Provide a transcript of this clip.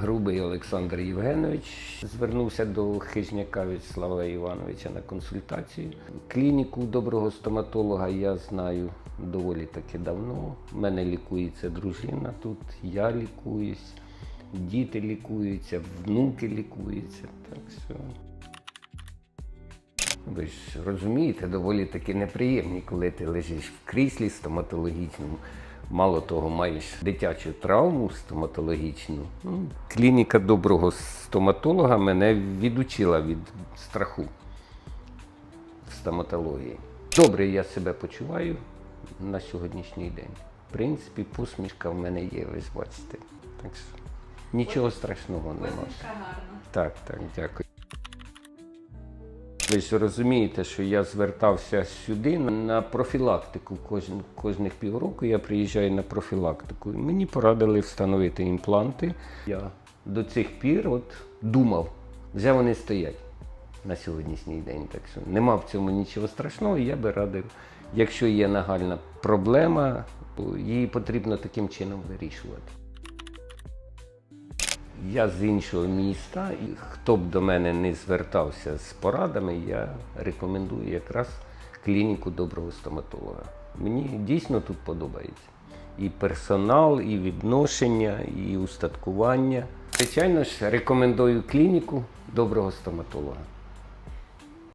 Голубий Олександр Євгенович звернувся до Хижняка Вячеслава Івановича на консультацію. Клініку доброго стоматолога я знаю доволі таки давно. У мене лікується дружина тут, я лікуюсь, діти лікуються, внуки лікуються. Так що. Ви ж розумієте, доволі таки неприємні, коли ти лежиш в кріслі стоматологічному. Мало того, маєш дитячу травму стоматологічну. Ну, Клініка доброго стоматолога мене відучила від страху в стоматології. Добре я себе почуваю на сьогоднішній день. В принципі, посмішка в мене є, ви ж бачите. Так що нічого страшного немає. Так, так, дякую. Ви ж розумієте, що я звертався сюди на профілактику. Кожен, кожних півроку я приїжджаю на профілактику. Мені порадили встановити імпланти. Я до цих пір от думав, вже вони стоять на сьогоднішній день. Так що нема в цьому нічого страшного. Я би радив, якщо є нагальна проблема, її потрібно таким чином вирішувати. Я з іншого міста, і хто б до мене не звертався з порадами, я рекомендую якраз клініку доброго стоматолога. Мені дійсно тут подобається. І персонал, і відношення, і устаткування. Звичайно ж, рекомендую клініку доброго стоматолога.